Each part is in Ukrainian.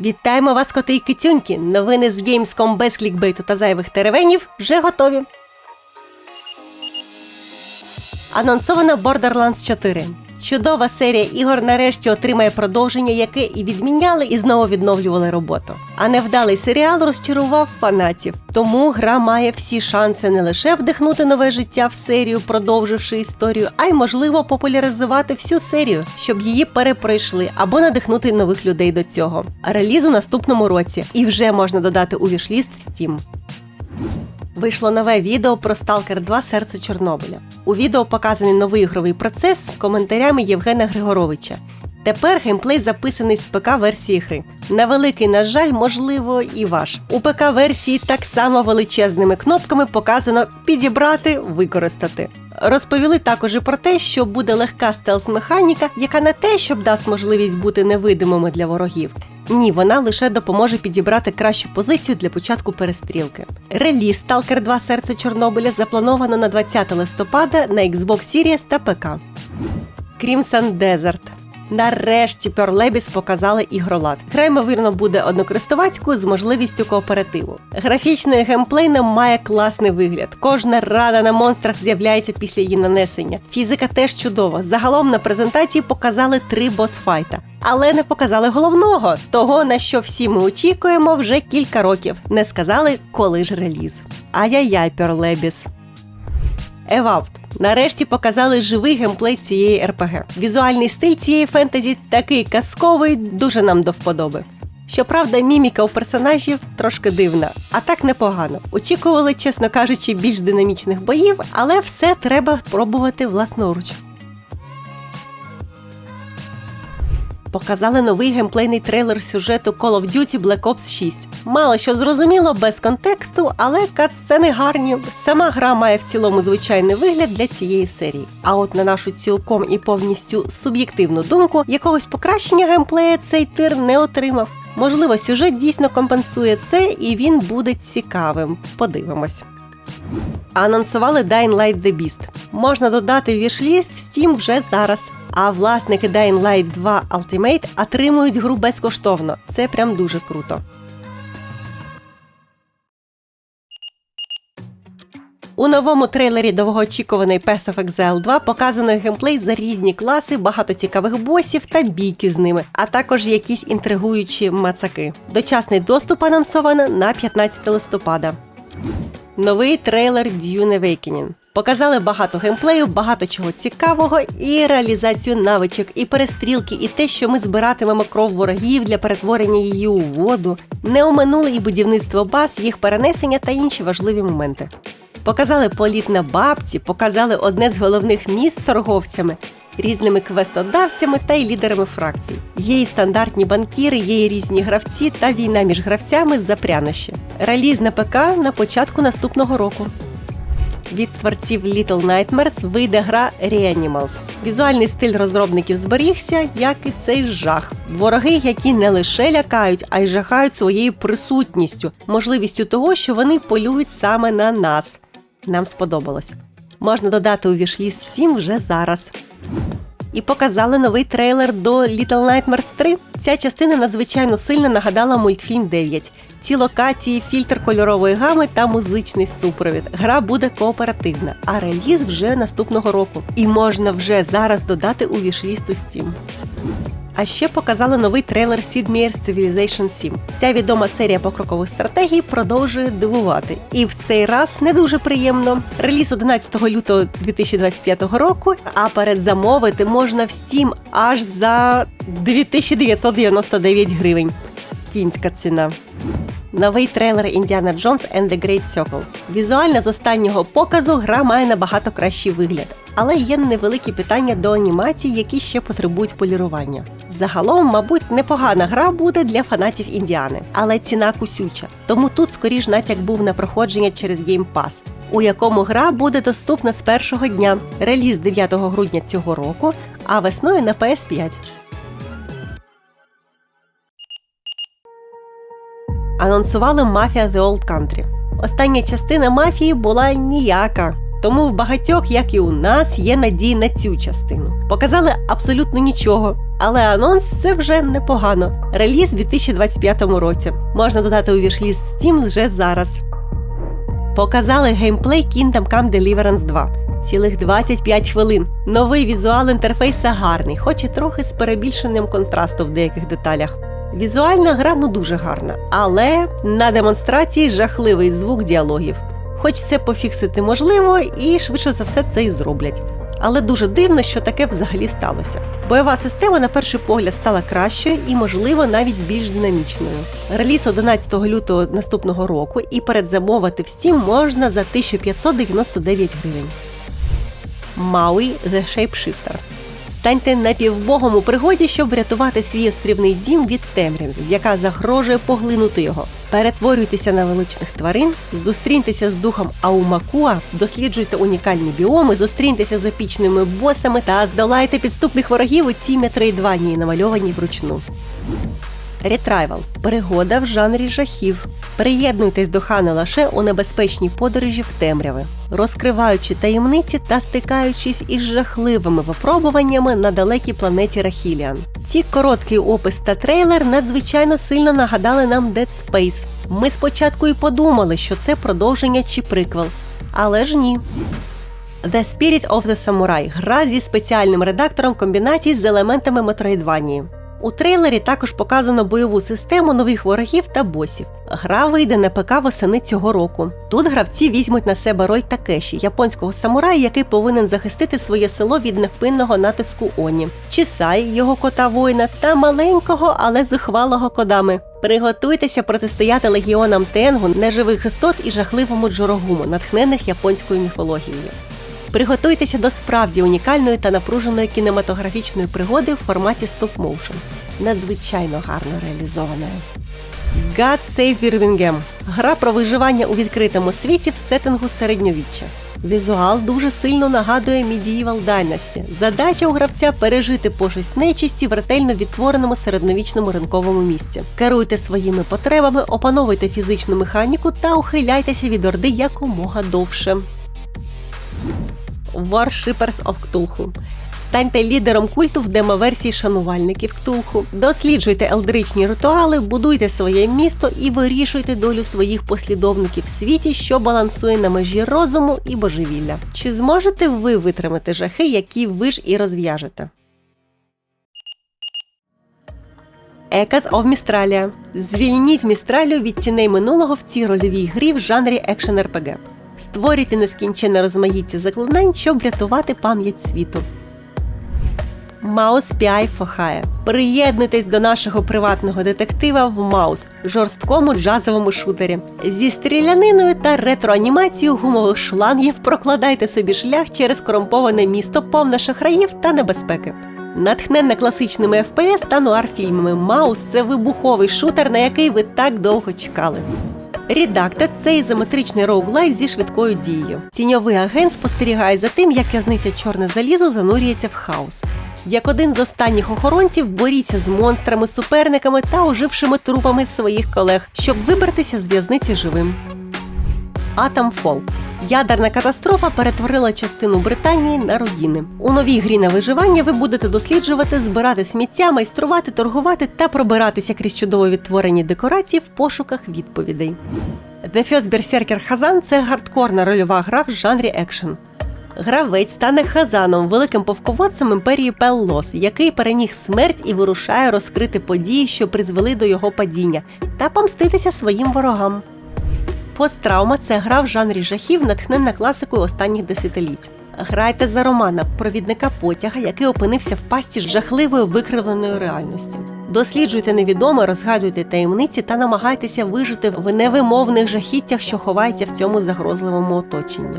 Вітаємо вас, коти і китюньки! Новини з Gamescom без клікбейту та зайвих теревенів вже готові. Анонсовано Borderlands 4. Чудова серія ігор нарешті отримає продовження, яке і відміняли, і знову відновлювали роботу. А невдалий серіал розчарував фанатів. Тому гра має всі шанси не лише вдихнути нове життя в серію, продовживши історію, а й можливо популяризувати всю серію, щоб її перепройшли або надихнути нових людей до цього. Реліз у наступному році, і вже можна додати у вішліст в Steam. Вийшло нове відео про Stalker 2 Серце Чорнобиля. У відео показаний новий ігровий процес з коментарями Євгена Григоровича. Тепер геймплей записаний з ПК-версії гри. На великий, на жаль, можливо, і ваш. У ПК-версії так само величезними кнопками показано підібрати, використати. Розповіли також і про те, що буде легка стелс-механіка, яка не те, щоб дасть можливість бути невидимими для ворогів. Ні, вона лише допоможе підібрати кращу позицію для початку перестрілки. Реліз Сталкер 2 Серце Чорнобиля заплановано на 20 листопада на Xbox Series та ПК. Crimson Desert. Нарешті Pearl показали ігролад. Гра, ймовірно, буде однокористувацькою з можливістю кооперативу. Графічно і геймплейно має класний вигляд. Кожна рана на монстрах з'являється після її нанесення. Фізика теж чудова. Загалом на презентації показали три босфайта. Але не показали головного того, на що всі ми очікуємо вже кілька років. Не сказали, коли ж реліз. Ай-яй-яй, Labs. Евапт. Нарешті показали живий геймплей цієї РПГ. Візуальний стиль цієї фентезі такий казковий, дуже нам до вподоби. Щоправда, міміка у персонажів трошки дивна, а так непогано. Очікували, чесно кажучи, більш динамічних боїв, але все треба пробувати власноруч. Показали новий геймплейний трейлер сюжету Call of Duty Black Ops 6. Мало що зрозуміло без контексту, але кат-сцени гарні. Сама гра має в цілому звичайний вигляд для цієї серії. А от на нашу цілком і повністю суб'єктивну думку, якогось покращення геймплея цей тир не отримав. Можливо, сюжет дійсно компенсує це і він буде цікавим. Подивимось. Анонсували Dying Light The Beast. Можна додати вішліст в Steam вже зараз. А власники Dying Light 2 Ultimate отримують гру безкоштовно. Це прям дуже круто. У новому трейлері довгоочікуваний Path of Exile 2 показано геймплей за різні класи, багато цікавих босів та бійки з ними, а також якісь інтригуючі мацаки. Дочасний доступ анонсовано на 15 листопада. Новий трейлер Dune Awakening. Показали багато геймплею, багато чого цікавого, і реалізацію навичок, і перестрілки, і те, що ми збиратимемо кров ворогів для перетворення її у воду. Не оминули і будівництво баз, їх перенесення та інші важливі моменти. Показали політ на бабці, показали одне з головних міст торговцями, різними квестодавцями та й лідерами фракцій. Є і стандартні банкіри, є і різні гравці та війна між гравцями за прянощі. Реліз на ПК на початку наступного року. Від творців Little Nightmares вийде гра Reanimals. Візуальний стиль розробників зберігся, як і цей жах. Вороги, які не лише лякають, а й жахають своєю присутністю, можливістю того, що вони полюють саме на нас. Нам сподобалось. Можна додати у вішліст Steam вже зараз. І показали новий трейлер до Little Nightmares 3. Ця частина надзвичайно сильно нагадала мультфільм 9. Ці локації, фільтр кольорової гами та музичний супровід. Гра буде кооперативна, а реліз вже наступного року. І можна вже зараз додати у вішлісту Steam. А ще показали новий трейлер Sid Meier's Civilization 7. Ця відома серія покрокових стратегій продовжує дивувати. І в цей раз не дуже приємно. Реліз 11 лютого 2025 року, а передзамовити можна в Steam аж за 2999 гривень. Кінська ціна. Новий трейлер Індіана Джонс and the Great Circle. Візуально з останнього показу гра має набагато кращий вигляд, але є невеликі питання до анімації, які ще потребують полірування. Загалом, мабуть, непогана гра буде для фанатів Індіани, але ціна кусюча. Тому тут скоріш натяк був на проходження через Game Pass, у якому гра буде доступна з першого дня. Реліз 9 грудня цього року, а весною на PS5. Анонсували Mafia The Old Country. Остання частина мафії була ніяка. Тому в багатьох, як і у нас, є надії на цю частину. Показали абсолютно нічого. Але анонс це вже непогано. Реліз у 2025 році. Можна додати у вішліст Steam вже зараз. Показали геймплей Kingdom Come Deliverance 2. Цілих 25 хвилин. Новий візуал інтерфейса гарний, хоч і трохи з перебільшенням контрасту в деяких деталях. Візуальна гра ну дуже гарна, але на демонстрації жахливий звук діалогів. Хоч це пофіксити можливо, і швидше за все це і зроблять. Але дуже дивно, що таке взагалі сталося. Бойова система на перший погляд стала кращою і, можливо, навіть більш динамічною. Реліз 11 лютого наступного року і передзамовити в Steam можна за 1599 гривень. Мауі The Shapeshifter. Станьте напівбогом у пригоді, щоб врятувати свій острівний дім від темряви, яка загрожує поглинути його. Перетворюйтеся на величних тварин, зустріньтеся з духом Аумакуа, досліджуйте унікальні біоми, зустріньтеся з епічними босами та здолайте підступних ворогів у цій метроїдванії, намальованій вручну. Ретрайвал перегода в жанрі жахів. Приєднуйтесь до Хана лише у небезпечній подорожі в темряви, розкриваючи таємниці та стикаючись із жахливими випробуваннями на далекій планеті Рахіліан. Ці короткий опис та трейлер надзвичайно сильно нагадали нам Dead Space. Ми спочатку і подумали, що це продовження чи приквел, але ж ні. The Spirit of the Samurai – гра зі спеціальним редактором комбінацій з елементами Metroidvania. У трейлері також показано бойову систему нових ворогів та босів. Гра вийде на ПК восени цього року. Тут гравці візьмуть на себе роль Такеші, японського самурая, який повинен захистити своє село від невпинного натиску Оні, Чісай, його кота воїна, та маленького, але зухвалого кодами. Приготуйтеся протистояти легіонам Тенгу, неживих істот і жахливому джорогуму, натхнених японською міфологією. Приготуйтеся до справді унікальної та напруженої кінематографічної пригоди в форматі стоп-моушен. Надзвичайно гарно реалізованою. God Save Birmingham – гра про виживання у відкритому світі в сеттингу середньовіччя. Візуал дуже сильно нагадує Medieval Dynasty. Задача у гравця пережити пошесть нечисті в ретельно відтвореному середньовічному ринковому місці. Керуйте своїми потребами, опановуйте фізичну механіку та ухиляйтеся від орди якомога довше. Worshippers of Cthulhu. Станьте лідером культу в демоверсії шанувальників Ктулху. Досліджуйте елдричні ритуали, будуйте своє місто і вирішуйте долю своїх послідовників в світі, що балансує на межі розуму і божевілля. Чи зможете ви витримати жахи, які ви ж і розв'яжете? Еказ of Містралія. Звільніть Містралію від тіней минулого в цій рольовій грі в жанрі екшен РПГ. Створюйте нескінченне розмаїття заклинань, щоб врятувати пам'ять світу. Маус Піай Фохає. Приєднуйтесь до нашого приватного детектива в Маус, жорсткому джазовому шутері. Зі стріляниною та ретроанімацією гумових шлангів прокладайте собі шлях через корумповане місто, повне шахраїв та небезпеки. Натхненна класичними FPS та нуар-фільмами Маус це вибуховий шутер, на який ви так довго чекали. Redacted – це ізометричний роуглайт зі швидкою дією. Тіньовий агент спостерігає за тим, як в'язниця чорне залізо занурюється в хаос. Як один з останніх охоронців боріться з монстрами, суперниками та ожившими трупами своїх колег, щоб вибратися з в'язниці живим. Атомфол. Ядерна катастрофа перетворила частину Британії на руїни. У новій грі на виживання ви будете досліджувати, збирати сміття, майструвати, торгувати та пробиратися крізь чудово відтворені декорації в пошуках відповідей. The First Berserker Хазан це гардкорна рольова гра в жанрі екшен. Гравець стане Хазаном, великим повководцем імперії Пеллос, який переміг смерть і вирушає розкрити події, що призвели до його падіння, та помститися своїм ворогам. Посттравма це гра в жанрі жахів, натхненна класикою останніх десятиліть. Грайте за Романа, провідника потяга, який опинився в пасті жахливої викривленої реальності. Досліджуйте невідоме, розгадуйте таємниці та намагайтеся вижити в невимовних жахіттях, що ховається в цьому загрозливому оточенні.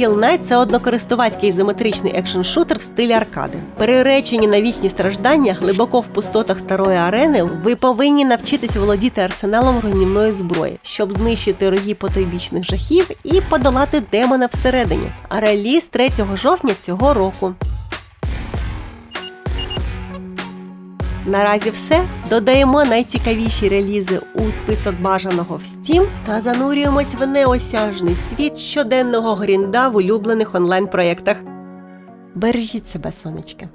Kill Knight – це однокористувацький ізометричний екшн-шутер в стилі аркади. Переречені на вічні страждання, глибоко в пустотах старої арени, ви повинні навчитись володіти арсеналом руйнівної зброї, щоб знищити рої потойбічних жахів і подолати демона всередині. А реліз 3 жовтня цього року. Наразі все. Додаємо найцікавіші релізи у список бажаного в Steam та занурюємось в неосяжний світ щоденного грінда в улюблених онлайн-проєктах. Бережіть себе, сонечки!